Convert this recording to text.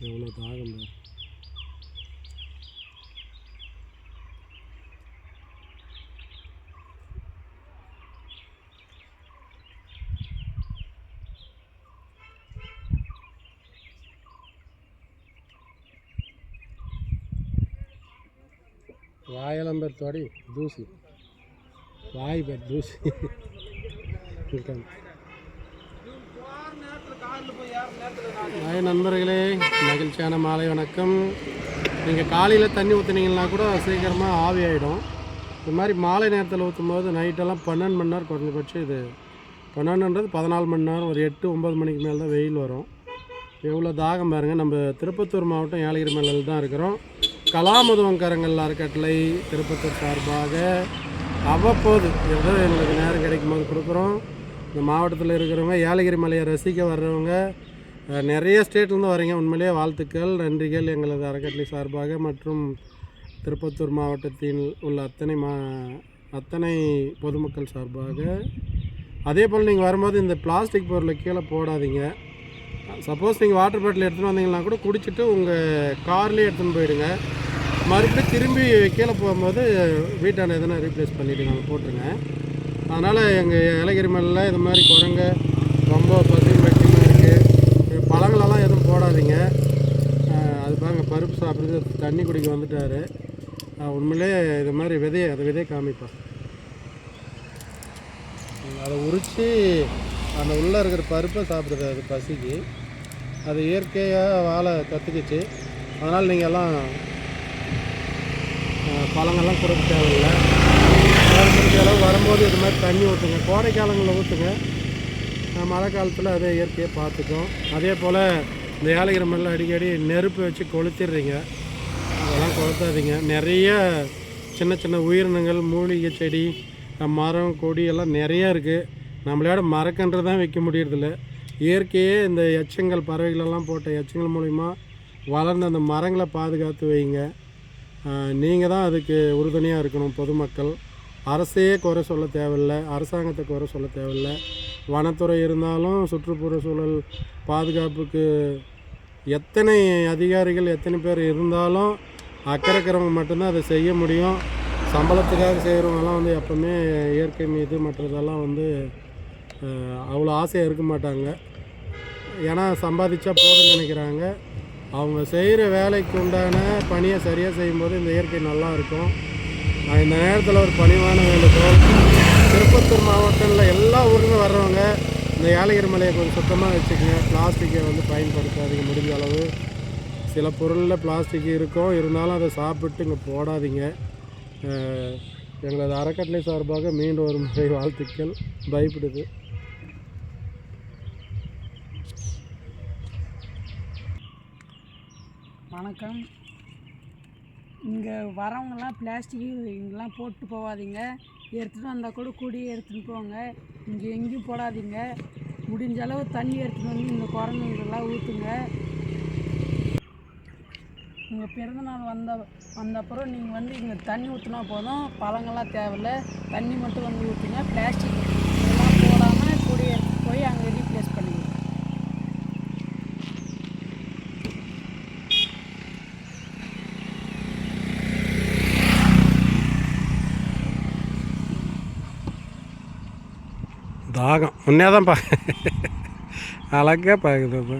எவ்வளோ தாகம் பாரு. வாயெல்லாம் பேர் தொடி தூசி. வாய் பேர் தூசி. இருக்காங்க ஹாய் நண்பர்களே மகிழ்ச்சியான மாலை வணக்கம். நீங்கள் காலையில் தண்ணி ஊற்றுனீங்கன்னா கூட சீக்கிரமாக ஆவி ஆகிடும் இது மாதிரி மாலை நேரத்தில் ஊற்றும் போது நைட்டெல்லாம் பன்னெண்டு மணி நேரம் குறைஞ்சபட்சம் இது. பன்னெண்டுன்றது பதினாலு மணி நேரம் ஒரு எட்டு ஒம்பது மணிக்கு மேலே தான் வெயில் வரும். எவ்வளோ தாகம் பாருங்கள் நம்ம திருப்பத்தூர் மாவட்டம் ஏலகிரி மலையில் தான் இருக்கிறோம். கலாமுதுவங்கரங்கள் அறக்கட்டளை திருப்பத்தூர் சார்பாக அவ்வப்போது ஏதோ எங்களுக்கு நேரம் கிடைக்கும் போது கொடுக்குறோம். இந்த மாவட்டத்தில் இருக்கிறவங்க ஏலகிரி மலையை ரசிக்க வர்றவங்க நிறைய ஸ்டேட்லேருந்து வரீங்க உண்மையிலேயே வாழ்த்துக்கள் நன்றிகள். எங்களது அறக்கட்டளை சார்பாக மற்றும் திருப்பத்தூர் மாவட்டத்தில் உள்ள அத்தனை மா அத்தனை பொதுமக்கள் சார்பாக. அதே போல் நீங்கள் வரும்போது இந்த பிளாஸ்டிக் பொருளை கீழே போடாதீங்க. சப்போஸ் நீங்கள் வாட்டர் பாட்டில் எடுத்துகிட்டு வந்தீங்கன்னா கூட குடிச்சிட்டு உங்கள் கார்லேயே எடுத்துன்னு போயிடுங்க. மறுபடியும் திரும்பி கீழே போகும்போது வீட்டாண்ட எதனா ரீப்ளேஸ் பண்ணிவிட்டு நாங்கள் போட்டுருங்க. அதனால் எங்கள் ஏலகிரி மலையில் இது மாதிரி குரங்கு ரொம்ப பசி மெட்டிமாக இருக்குது பழங்களெல்லாம் எதுவும் போடாதீங்க. அது பாருங்க பருப்பு சாப்பிட்றது தண்ணி குடிக்க வந்துட்டார். உண்மையிலே இது மாதிரி விதையை அதை விதையை காமிப்பேன் அதை உரித்து அந்த உள்ளே இருக்கிற பருப்பை சாப்பிடுது அது பசிக்கு. அது இயற்கையாக வாழை கற்றுக்குச்சு அதனால் நீங்கள் எல்லாம் பழங்கள்லாம் கொடுக்க தேவையில்லை. முடிஞ்ச அளவு வரும்போது இது மாதிரி தண்ணி ஊற்றுங்க. கோடை காலங்களில் ஊற்றுங்க மழை காலத்தில் அதே இயற்கையை பார்த்துக்கும். அதே போல் இந்த ஏலகிரி மண்ணில் அடிக்கடி நெருப்பு வச்சு கொளுத்திடுறீங்க. அதெல்லாம் கொளுத்தாதீங்க. நிறைய சின்ன சின்ன உயிரினங்கள் மூலிகை செடி மரம் கொடி எல்லாம் நிறைய இருக்குது நம்மளோட மரக்கன்று தான் வைக்க முடியறதில்ல. இயற்கையே இந்த எச்சங்கள் பறவைகளெல்லாம் போட்ட எச்சங்கள் மூலிமா வளர்ந்த அந்த மரங்களை பாதுகாத்து வைங்க. நீங்கள் தான் அதுக்கு உறுதுணையாக இருக்கணும் பொதுமக்கள். அரசையே குறை சொல்ல தேவையில்லை அரசாங்கத்தை குறை சொல்ல தேவையில்லை. வனத்துறை இருந்தாலும் சுற்றுப்புற சூழல் பாதுகாப்புக்கு எத்தனை அதிகாரிகள் எத்தனை பேர் இருந்தாலும் அக்கறைக்கிறவங்க மட்டும்தான் அதை செய்ய முடியும். சம்பளத்துக்காக செய்கிறவங்கலாம் வந்து எப்பவுமே இயற்கை மீது மற்றதெல்லாம் வந்து அவ்வளோ ஆசையாக இருக்க மாட்டாங்க. ஏன்னா சம்பாதிச்சா போதும்னு நினைக்கிறாங்க. அவங்க செய்கிற வேலைக்கு உண்டான பணியை சரியாக செய்யும்போது இந்த இயற்கை நல்லா இருக்கும். இந்த நேரத்தில் ஒரு பணிவான வேண்டுகோள். திருப்பத்தூர் மாவட்டத்தில் எல்லா ஊருக்கும் வர்றவங்க இந்த ஏலகிரி மலையை கொஞ்சம் சுத்தமாக வச்சுக்கோங்க. பிளாஸ்டிக்கை வந்து பயன்படுத்தாதீங்க முடிஞ்ச அளவு. சில பொருளில் பிளாஸ்டிக் இருக்கும். இருந்தாலும் அதை சாப்பிட்டு இங்கே போடாதீங்க. எங்களது அறக்கட்டளை சார்பாக மீண்டும் ஒரு முறை வாழ்த்துக்கள். பயப்படுது. வணக்கம். இங்கே வரவங்கெல்லாம் பிளாஸ்டிக்கு இங்கெல்லாம் போட்டு போகாதீங்க. எடுத்துகிட்டு வந்தால் கூட கூடி எடுத்துகிட்டு போங்க. இங்கே எங்கேயும் போடாதீங்க. முடிஞ்ச அளவு தண்ணி எடுத்துகிட்டு வந்து இந்த குரங்குங்கெல்லாம் ஊற்றுங்க உங்கள் பிறந்தநாள் வந்த வந்தப்புறம் நீங்கள் வந்து இங்கே தண்ணி ஊற்றினா போதும். பழங்கள்லாம் தேவையில்ல. தண்ணி மட்டும் வந்து ஊற்றுங்க பிளாஸ்டிக் தாகம். முன்னே தான் பா அழகாக பார்க்குதுப்பா